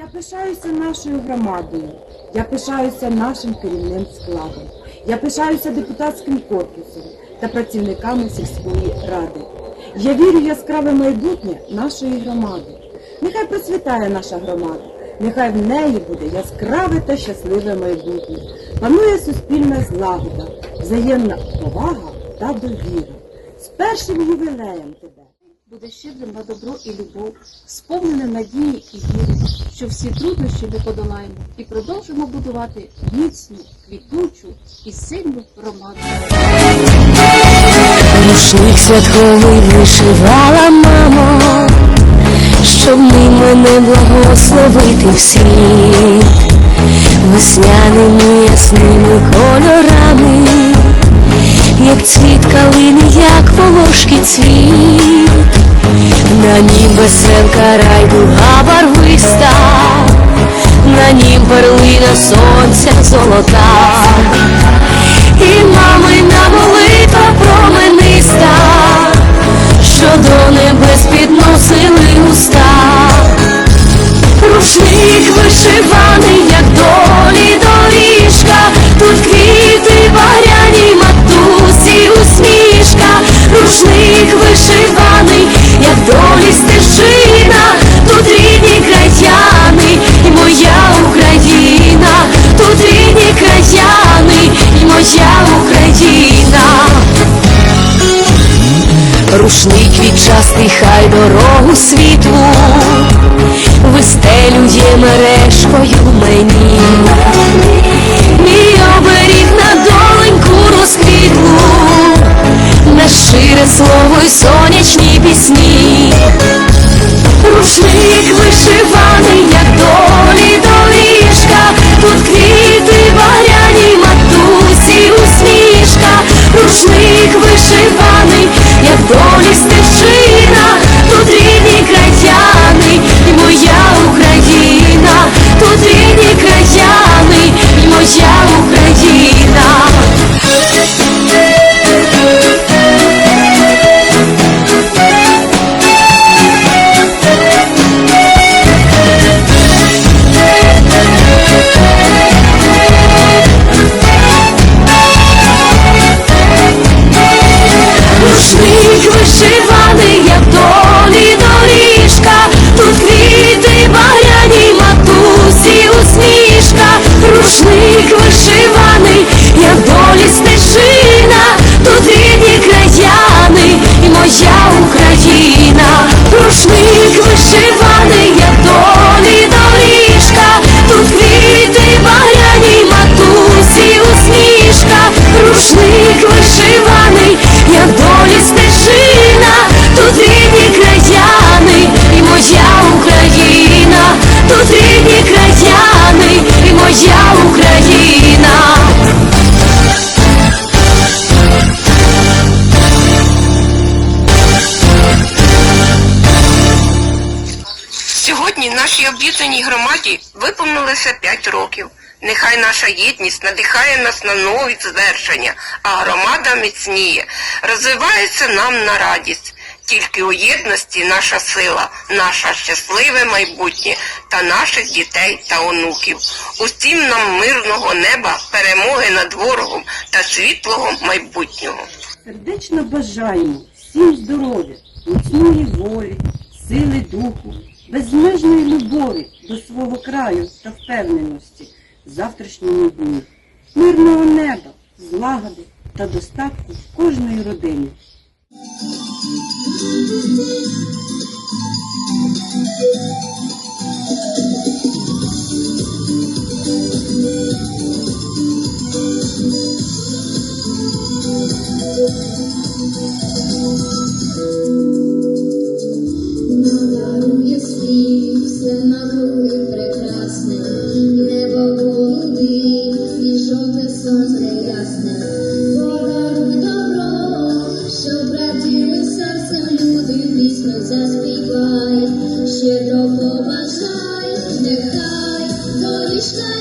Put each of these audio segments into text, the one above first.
Я пишаюся нашою громадою, я пишаюся нашим керівним складом, я пишаюся депутатським корпусом та працівниками сільської ради. Я вірю яскраве майбутнє нашої громади. Нехай процвітає наша громада, нехай в неї буде яскраве та щасливе майбутнє. Панує суспільна злагода, взаємна повага та довіра. З першим ювілеєм тебе! Буде щедрим на добро і любов, сповненим надії і віри, що всі труднощі ми подолаємо і продовжимо будувати міцну, квітучу і сильну громаду. Рушник святковий вишивала мамо, щоб ним мене благословити в світ, весняними ясними кольорами, як цвіт калини, як волошки цвіт, на нім веселка райдуга барвиста, на нім перлина сонця золота. І мамина молитва промениста, що до небес підносили уста, рушник вишиваний, Рушник відчастий, хай дорогу світлу вистелює мережкою мені. Мій оберіг на доленьку розквітлу, на шире слово й сонячні пісні. Рушник вишиваний, виповнилося 5 років. Нехай наша єдність надихає нас на нові звершення, а громада міцніє, розвивається нам на радість. Тільки у єдності наша сила, наше щасливе майбутнє та наших дітей та онуків. Усім нам мирного неба, перемоги над ворогом та світлого майбутнього. Сердечно бажаємо всім здоров'я, міцної волі, сили духу, безмежної любові до свого краю та впевненості в завтрашньому дні, мирного неба, злагоди та достатку в кожної родині. Дарує just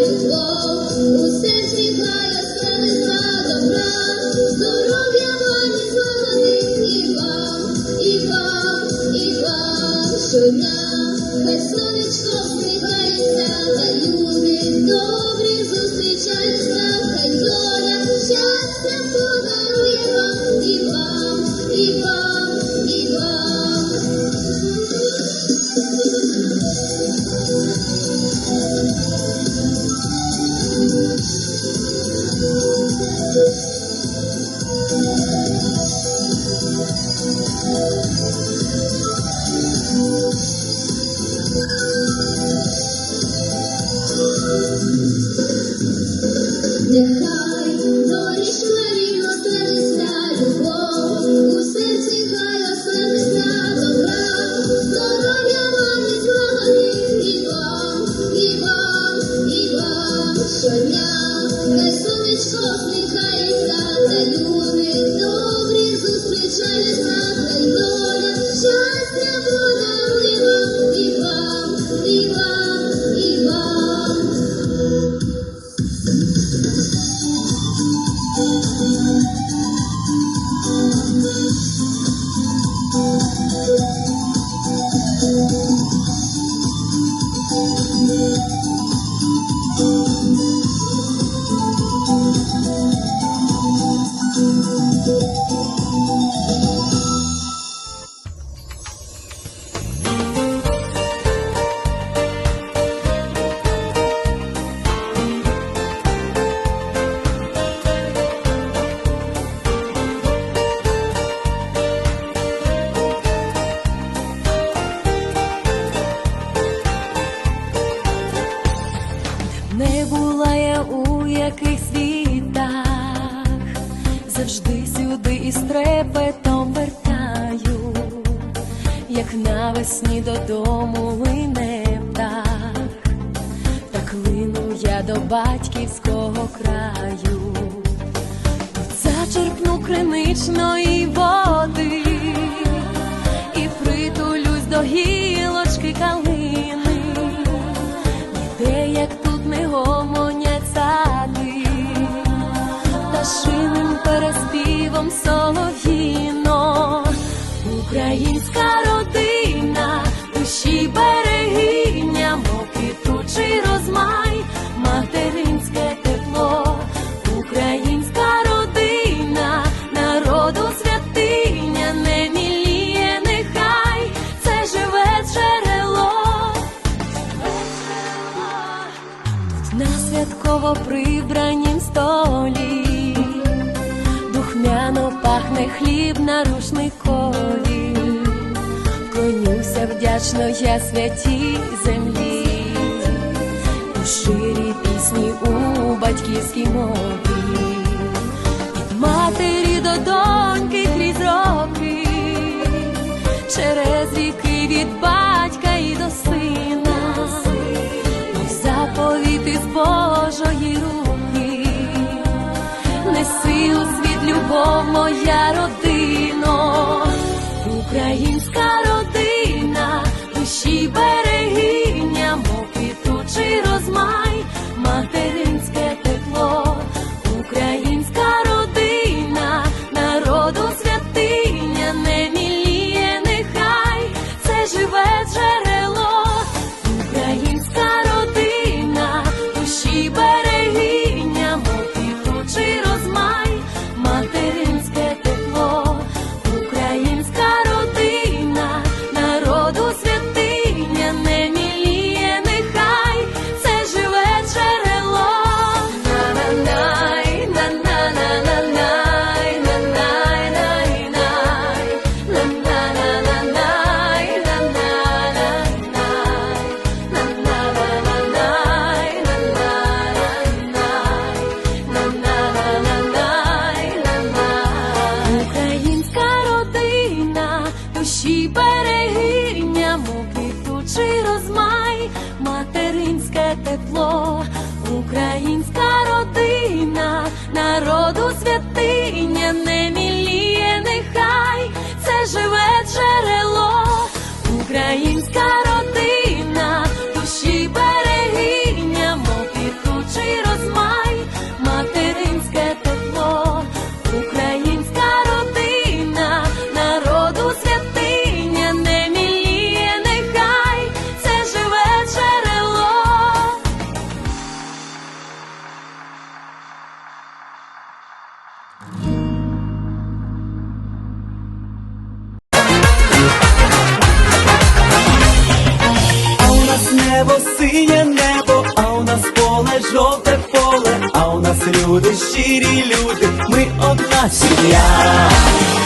love. Нехай доріжка рівно стелиться любов, у серці хай оселиться добра, здоров'я вам і злагоди, і вам, і вам, і вам. Щодня, хай сонечко сміхається, та люди. Добрі зустрічаються, із трепетом вертаю, як навесні додому лине птах, так лину я до батьківського краю, зачерпну криничної пахне хліб на рушникові, Вклонюся вдячно я святій землі, у ширі пісні у батьківській мові, від матері до доньки крізь роки, через віки від батька і до сина, заповіти з Божої любов, моя родино, українська родина, народу святиня, не міліє, нехай. Це живе джерело, українська люди, щирі люди, ми одна сім'я,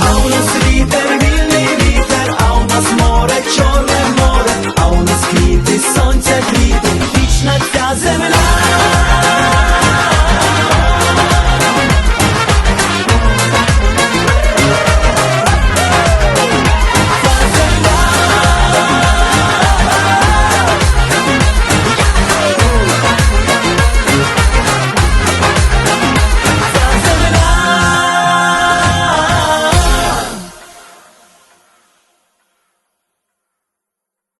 а у нас вітер, вільний вітер, а у нас море, чорне море, а у нас квіти, сонця, квіти, вічна ця земля.